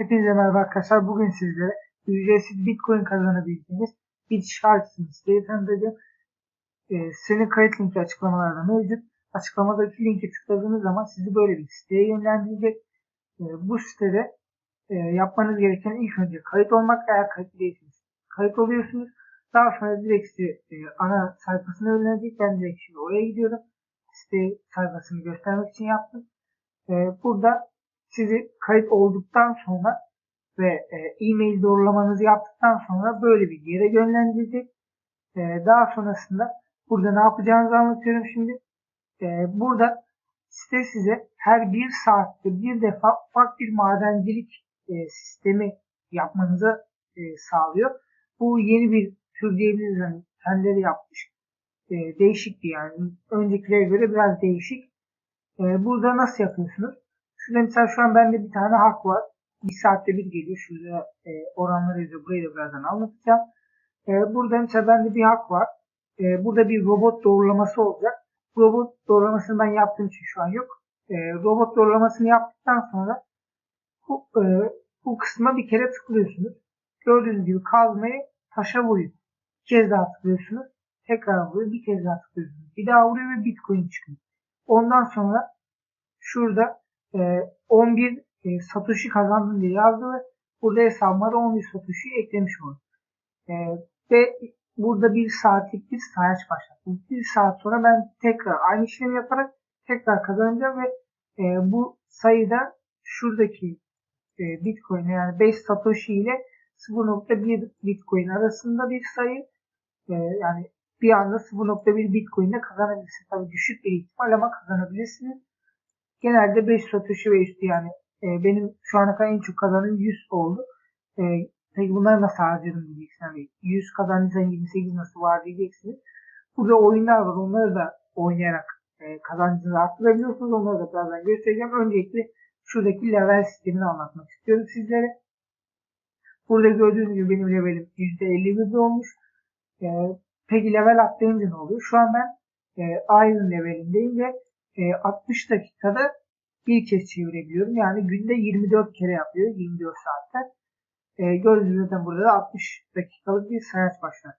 Hepinize merhaba arkadaşlar. Bugün sizlere ücretsiz Bitcoin kazanabildiğiniz bir şarkısını siteyi tanıtacağım. Ee, senin kayıt linki açıklamalarda mevcut. Açıklamadaki linki tıkladığınız zaman sizi böyle bir siteye yönlendirecek. Ee, bu sitede e, yapmanız gereken ilk önce kayıt olmak. Eğer kayıt değilseniz kayıt oluyorsunuz. Daha sonra direkt size e, ana sayfasına yönlenecek. Ben direkt şimdi oraya gidiyorum. Site sayfasını göstermek için yaptım. Ee, burada sizi kayıt olduktan sonra ve e, e-mail doğrulamanızı yaptıktan sonra böyle bir yere yönlendirecek. E, daha sonrasında burada ne yapacağınızı anlatıyorum şimdi. E, burada site size her bir saatte bir defa ufak bir madencilik e, sistemi yapmanızı e, sağlıyor. Bu yeni bir tür diyebiliriz. Yani kendileri yapmış. E, değişikti yani. Öncekilere göre biraz değişik. E, burada nasıl yapıyorsunuz? Şurada mesela şu an bende bir tane hak var. Bir saatte bir geliyor. Şurada e, oranları yazıyor. Burayı da birazdan anlatacağım. E, burada mesela bende bir hak var. E, burada bir robot doğrulaması olacak. Robot doğrulamasını ben yaptığım için şu an yok. E, robot doğrulamasını yaptıktan sonra bu, e, bu kısma bir kere tıklıyorsunuz. Gördüğünüz gibi kazmayı taşa vuruyor. Bir kez daha tıklıyorsunuz. Tekrar vuruyor. Bir kez daha tıklıyorsunuz. Bir daha vuruyor ve bitcoin çıkıyor. Ondan sonra şurada e, 11 e, Satoshi kazandım diye yazdı ve burada hesabıma da 11 Satoshi eklemiş oldu. E, ve burada bir saatlik bir sayaç başlattım. Bir saat sonra ben tekrar aynı işlemi yaparak tekrar kazanacağım ve e, bu sayıda şuradaki e, Bitcoin yani 5 Satoshi ile 0.1 Bitcoin arasında bir sayı e, yani bir anda 0.1 Bitcoin ile kazanabilirsiniz. Tabii düşük bir ihtimal ama kazanabilirsiniz. Genelde 5 satışı ve üstü yani e, benim şu ana kadar en çok kazanım 100 oldu. E, peki bunları nasıl harcadım diyeceksiniz. Yani 100 kazanırsan 28 nasıl var diyeceksiniz. Burada oyunlar var. Onları da oynayarak e, kazancınızı arttırabiliyorsunuz. Onları da birazdan göstereceğim. Öncelikle şuradaki level sistemini anlatmak istiyorum sizlere. Burada gördüğünüz gibi benim levelim %51'de olmuş. E, peki level atlayınca ne oluyor? Şu an ben e, Iron levelindeyim ve 60 dakikada bir kez çevirebiliyorum. Yani günde 24 kere yapıyor. 24 saatte. E, gördüğünüz zaten burada da 60 dakikalık bir sayaç başlar.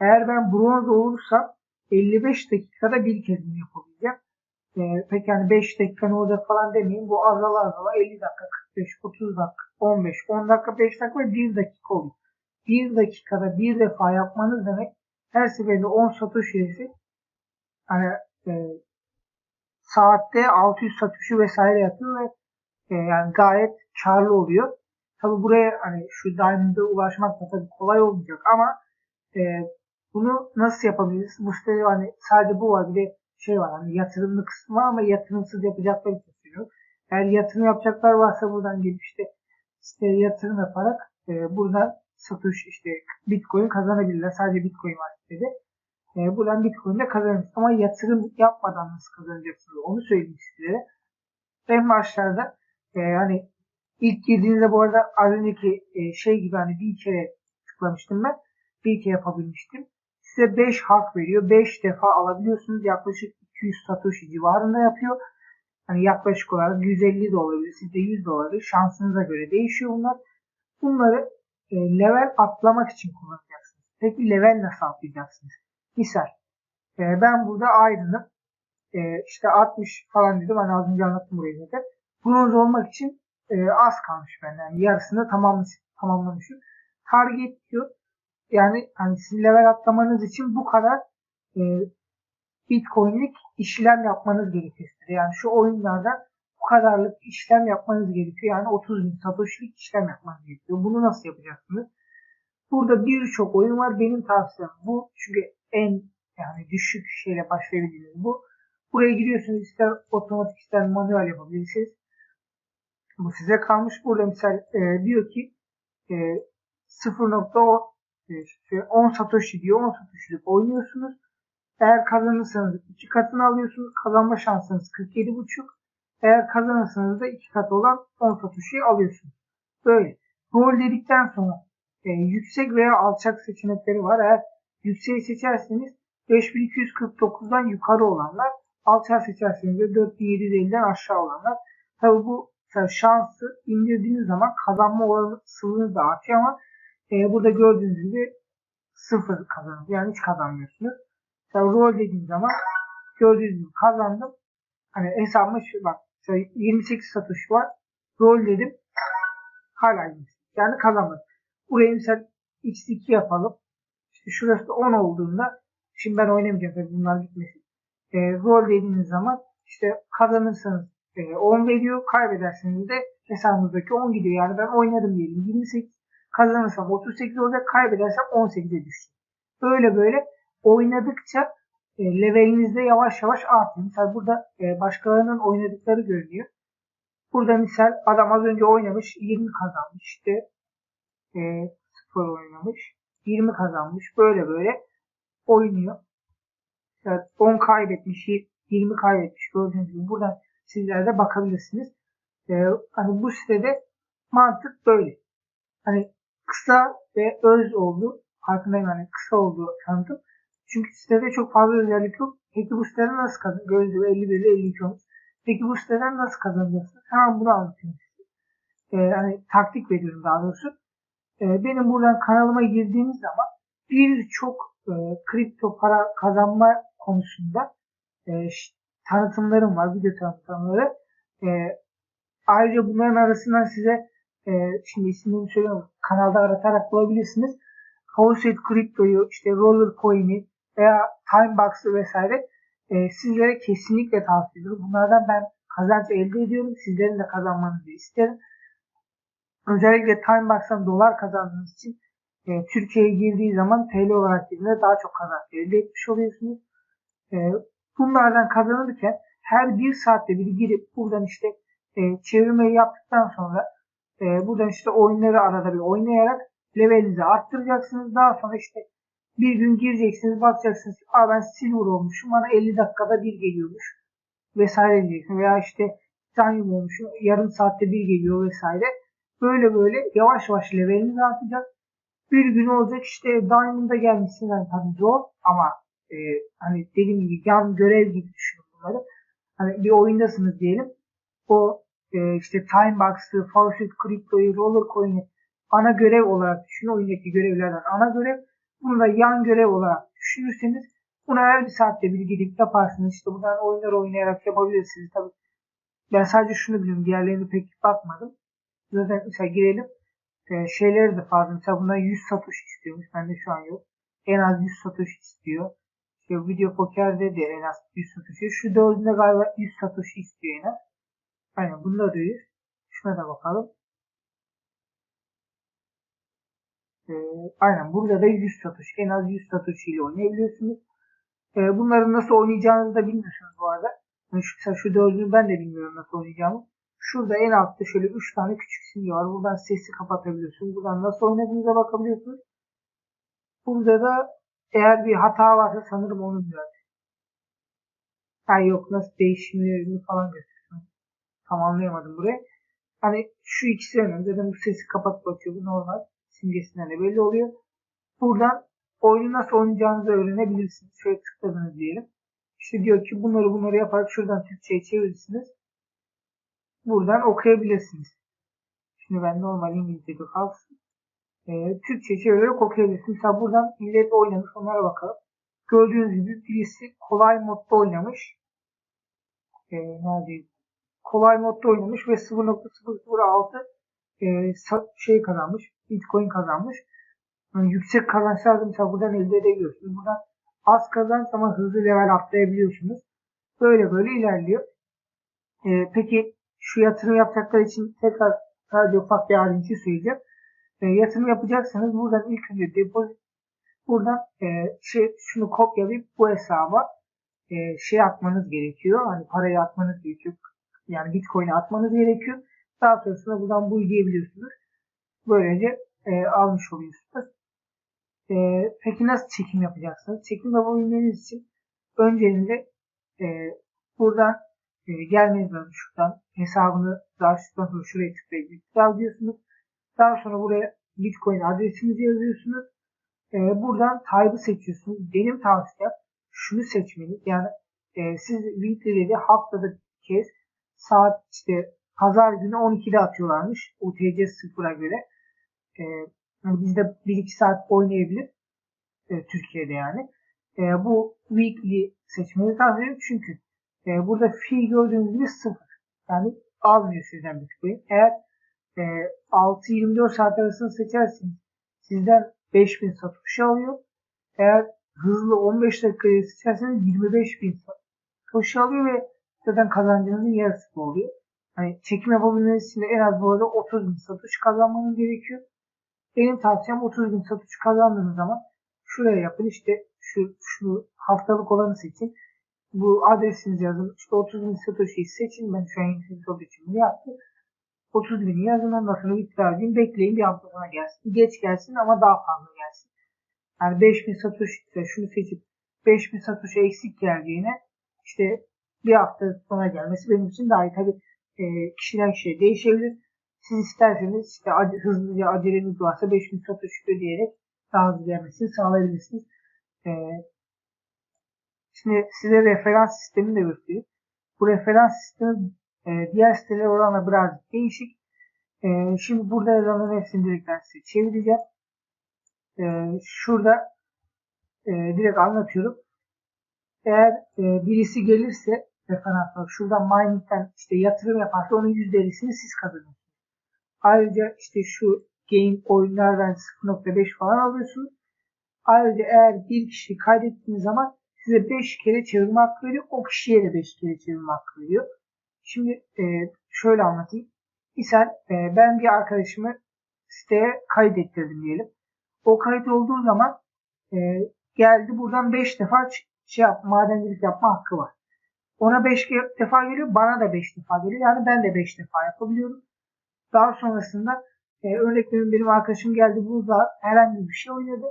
Eğer ben bronz olursam 55 dakikada bir kez bunu yapabileceğim. E, peki yani 5 dakika ne olacak falan demeyin. Bu azala azala 50 dakika, 45, 30 dakika, 15, 10 dakika, 5 dakika ve 1 dakika oluyor. 1 dakikada bir defa yapmanız demek her seferinde 10 satış üyesi hani e, saatte 600 satışı vesaire yapıyor ve e, yani gayet karlı oluyor. Tabi buraya hani şu Diamond'a ulaşmak da tabii kolay olmayacak ama e, bunu nasıl yapabiliriz? Bu sitede hani sadece bu var bir de şey var hani yatırımlı kısmı var ama yatırımsız yapacakları kısmı Eğer yatırım yapacaklar varsa buradan gelip işte siteye yatırım yaparak e, buradan satış işte bitcoin kazanabilirler. Sadece bitcoin var sitede e, buradan Bitcoin'de kazanırsınız. Ama yatırım yapmadan nasıl kazanacaksınız onu söyleyeyim sizlere. En başlarda e, hani ilk girdiğinizde bu arada az önceki e, şey gibi hani bir kere tıklamıştım ben. Bir kere yapabilmiştim. Size 5 hak veriyor. 5 defa alabiliyorsunuz. Yaklaşık 200 satoshi civarında yapıyor. Hani yaklaşık olarak 150 de olabilir. Sizde 100 de olabilir. Şansınıza göre değişiyor bunlar. Bunları e, level atlamak için kullanacaksınız. Peki level nasıl atlayacaksınız? Misal e, ben burada ayrılım e, işte 60 falan dedim hani az önce anlattım burayı zaten. Bronz olmak için e, az kalmış benden. Yani yarısını tamamlamış, tamamlamışım. Target diyor. Yani hani sizin level atlamanız için bu kadar e, Bitcoin'lik işlem yapmanız gerekiyor. Yani şu oyunlarda bu kadarlık işlem yapmanız gerekiyor. Yani 30 bin satoshi'lik işlem yapmanız gerekiyor. Bunu nasıl yapacaksınız? Burada birçok oyun var. Benim tavsiyem bu. Çünkü en yani düşük şeyle başlayabilirsiniz. Bu buraya giriyorsunuz ister otomatik ister manuel yapabilirsiniz. Bu size kalmış. Burada misal e, diyor ki e, 0.10 e, 10 satoshi diyor. 10 satoshi oynuyorsunuz. Eğer kazanırsanız 2 katını alıyorsunuz. Kazanma şansınız 47.5. Eğer kazanırsanız da 2 kat olan 10 satoshi alıyorsunuz. Böyle. Gol dedikten sonra e, yüksek veya alçak seçenekleri var. Eğer Yükseği seçerseniz 5249'dan yukarı olanlar, alçağı seçerseniz de 4750'den aşağı olanlar. Tabi bu şansı indirdiğiniz zaman kazanma olasılığınız da artıyor ama e, burada gördüğünüz gibi sıfır kazanır. Yani hiç kazanmıyorsunuz. Mesela rol dediğim zaman gördüğünüz gibi kazandım. Hani hesabıma şu bak 28 satış var. Rol dedim. Hala 28. Yani kazanmadım. Buraya mesela x2 yapalım. İşte şurası da 10 olduğunda şimdi ben oynamayacağım tabii bunlar gitmesin. E, rol dediğiniz zaman işte kazanırsanız e, 10 veriyor. Kaybederseniz de hesabınızdaki 10 gidiyor. Yani ben oynadım diyelim. 28 kazanırsam 38 olacak. Kaybedersem 18'e düşecek. Böyle böyle oynadıkça e, levelinizde yavaş yavaş artıyor. Mesela burada e, başkalarının oynadıkları görünüyor. Burada misal adam az önce oynamış 20 kazanmış işte e, 0 oynamış 20 kazanmış böyle böyle oynuyor. Yani 10 kaybetmiş 20 kaybetmiş gördüğünüz gibi buradan sizler de bakabilirsiniz. E, hani bu sitede mantık böyle. Hani kısa ve öz oldu. Farkındayım hani kısa olduğu tanıtım. Çünkü sitede çok fazla özellik yok. Peki bu siteden nasıl kazan? Gördüğünüz gibi 51 ile 52 olmuş. Peki bu siteden nasıl kazanacaksınız? Hemen bunu anlatayım size. Ee, hani taktik veriyorum daha doğrusu. Ee, benim buradan kanalıma girdiğiniz zaman birçok e, kripto para kazanma konusunda e, tanıtımlarım var. Video tanıtımları. E, ayrıca bunların arasından size e, şimdi ismini söylüyorum. Kanalda aratarak bulabilirsiniz. Faucet Crypto'yu, işte Roller Coin'i veya Timebox'ı vesaire e, sizlere kesinlikle tavsiye ediyorum. Bunlardan ben kazanç elde ediyorum. Sizlerin de kazanmanızı isterim. Özellikle Timebox'tan dolar kazandığınız için e, Türkiye'ye girdiği zaman TL olarak girdiğinde daha çok kazanç elde etmiş oluyorsunuz. E, bunlardan kazanırken her bir saatte bir girip buradan işte e, çevirmeyi yaptıktan sonra e, buradan işte oyunları arada bir oynayarak levelinizi arttıracaksınız. Daha sonra işte bir gün gireceksiniz bakacaksınız. Aa ben silver olmuşum bana 50 dakikada bir geliyormuş vesaire diyeceksin. Veya işte titanium olmuşum yarım saatte bir geliyor vesaire. Böyle böyle yavaş yavaş leveliniz artacak. Bir gün olacak işte Diamond'a gelmişsin yani tabii zor ama e, hani dediğim gibi yan görev gibi düşünün bunları. Hani bir oyundasınız diyelim. O e, işte Timebox'ı, Faucet Crypto'yu, Roller Coin'i ana görev olarak düşünün. Oyundaki görevlerden ana görev. Bunu da yan görev olarak düşünürseniz buna her bir saatte bir gidip yaparsınız. İşte buradan oyunlar oynayarak yapabilirsiniz. Tabii ben sadece şunu biliyorum. Diğerlerini pek bakmadım. Zaten mesela girelim. E, şeyleri de fazla. Mesela bundan 100 satış istiyormuş. Bende şu an yok. En az 100 satış istiyor. İşte video pokerde de en az 100 satış istiyor. Şu dördünde galiba 100 satış istiyor en az. Aynen bunda da 100. Şuna da bakalım. E, aynen burada da 100 satış. En az 100 satış ile oynayabiliyorsunuz. E, bunları nasıl oynayacağınızı da bilmiyorsunuz bu arada. Yani şu, şu dördünü ben de bilmiyorum nasıl oynayacağımı. Şurada en altta şöyle 3 tane küçük simge var. Buradan sesi kapatabiliyorsunuz. Buradan nasıl oynadığınıza bakabiliyorsunuz. Burada da eğer bir hata varsa sanırım onu düzeltir. Ha yok nasıl değişimlerini falan gösteriyor. Tam anlayamadım burayı. Hani şu ikisi önemli. Zaten bu sesi kapat bakıyor. Bu normal simgesinden de belli oluyor. Buradan oyunu nasıl oynayacağınızı öğrenebilirsiniz. Şöyle tıkladınız diyelim. İşte diyor ki bunları bunları yaparak şuradan Türkçe'ye çevirirsiniz. Buradan okuyabilirsiniz. Şimdi ben normal İngilizce'de kalsın. Ee, Türkçe çevirerek okuyabilirsiniz. Mesela buradan millet oynamış onlara bakalım. Gördüğünüz gibi birisi kolay modda oynamış. Ee, neredeydi? Kolay modda oynamış ve 0.006 e, şey kazanmış. Bitcoin kazanmış. Yani yüksek kazançlar da mesela buradan elde edebiliyorsunuz. Buradan az kazanç ama hızlı level atlayabiliyorsunuz. Böyle böyle ilerliyor. Ee, peki şu yatırım yapacaklar için tekrar sadece ufak bir ayrıntı söyleyeceğim. E, yatırım yapacaksanız buradan ilk önce depozit buradan e, şey, şunu kopyalayıp bu hesaba e, şey atmanız gerekiyor. Hani parayı atmanız gerekiyor. Yani Bitcoin'e atmanız gerekiyor. Daha sonrasında buradan bu diyebiliyorsunuz. Böylece e, almış oluyorsunuz. E, peki nasıl çekim yapacaksınız? Çekim yapabilmeniz için öncelikle e, buradan e, gelmeniz lazım şuradan. Hesabını açtıktan sonra şuraya tıklayıp iptal diyorsunuz. Daha sonra buraya Bitcoin adresinizi yazıyorsunuz. E, buradan type'ı seçiyorsunuz. Benim tavsiyem şunu seçmeniz. Yani e, siz Weekly'de haftada bir kez saat işte pazar günü 12'de atıyorlarmış. UTC 0'a göre. E, yani bizde 1-2 saat oynayabilir. E, Türkiye'de yani. E, bu weekly seçmeyi tavsiye ederim çünkü e, burada fee gördüğünüz gibi 0. Yani almıyor sizden Bitcoin. Eğer e, 6-24 saat arasında seçerseniz sizden 5000 satoshi alıyor. Eğer hızlı 15 dakikayı seçerseniz 25 bin satoshi alıyor ve zaten kazancınızın yarısı oluyor. Hani çekim yapabilmeniz için en az bu arada 30 bin satoshi kazanmanız gerekiyor. Benim tavsiyem 30 bin satoshi kazandığınız zaman şuraya yapın işte şu, şu haftalık olanı seçin. Bu adresinizi yazın. İşte 30 bin satoshi'yi seçin. Ben şu an için bunu yaptım. 30 bini yazın ondan sonra iptal edin. Bekleyin bir hafta sonra gelsin. Geç gelsin ama daha fazla gelsin. Yani 5000 satoshi ise şunu seçip 5000 satoshi eksik geldiğine işte bir hafta sonra gelmesi benim için daha iyi. Tabi e, kişiden kişiye değişebilir. Siz isterseniz işte ac hızlıca aceleniz varsa 5000 satoshi ödeyerek daha hızlı gelmesini sağlayabilirsiniz. E, şimdi size referans sistemini de göstereyim. Bu referans sistemi e, diğer siteler oranla biraz değişik. E, şimdi burada yazanların hepsini direkt ben size çevireceğim. E, şurada e, direkt anlatıyorum. Eğer e, birisi gelirse referans olarak şuradan mining'den işte yatırım yaparsa onun %50'sini siz kazanıyorsunuz. Ayrıca işte şu game oyunlardan 0.5 falan alıyorsunuz. Ayrıca eğer bir kişi kaydettiğiniz zaman size 5 kere çevirme hakkı veriyor. O kişiye de 5 kere çevirme hakkı veriyor. Şimdi e, şöyle anlatayım. Misal e, ben bir arkadaşımı siteye kaydettirdim diyelim. O kayıt olduğu zaman e, geldi buradan 5 defa şey yap, madencilik yapma hakkı var. Ona 5 defa geliyor, bana da 5 defa geliyor. Yani ben de 5 defa yapabiliyorum. Daha sonrasında e, örnek benim arkadaşım geldi burada herhangi bir şey oynadı.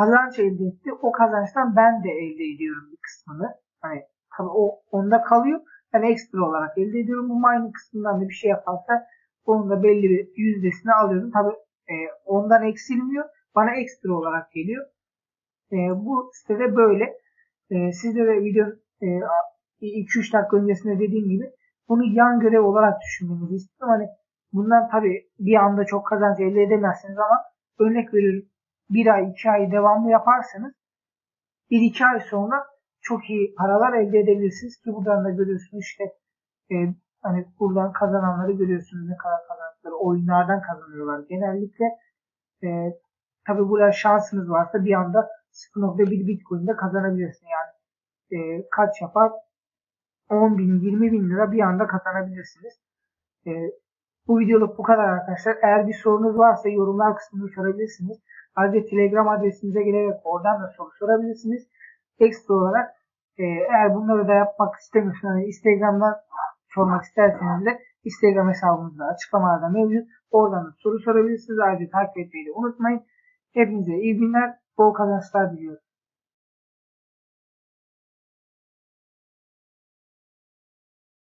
Kazanç elde etti. O kazançtan ben de elde ediyorum bir kısmını. Hani tabii o onda kalıyor. Ben ekstra olarak elde ediyorum. Bu mining kısmından da bir şey yaparsa onun da belli bir yüzdesini alıyorum. Tabii e, ondan eksilmiyor. Bana ekstra olarak geliyor. E, bu sitede böyle. E, sizde de video e, 2-3 dakika öncesinde dediğim gibi bunu yan görev olarak düşünmenizi istiyorum. Hani bundan tabii bir anda çok kazanç elde edemezsiniz ama örnek veriyorum bir ay, iki ay devamlı yaparsanız bir iki ay sonra çok iyi paralar elde edebilirsiniz ki buradan da görüyorsunuz işte e, hani buradan kazananları görüyorsunuz ne kadar kazandıkları oyunlardan kazanıyorlar genellikle. E, tabi burada şansınız varsa bir anda 0.1 bitcoin'de kazanabilirsin. Yani e, kaç yapar? 10 bin 20 bin lira bir anda kazanabilirsiniz. E, bu videoluk bu kadar arkadaşlar. Eğer bir sorunuz varsa yorumlar kısmında sorabilirsiniz ayrıca telegram adresimize gelerek oradan da soru sorabilirsiniz ekstra olarak e, eğer bunları da yapmak istemiyorsanız Instagram'dan sormak isterseniz de Instagram hesabımızda açıklamalarda mevcut. Oradan da soru sorabilirsiniz. Ayrıca takip etmeyi de unutmayın. Hepinize iyi günler, bol kazançlar diliyorum.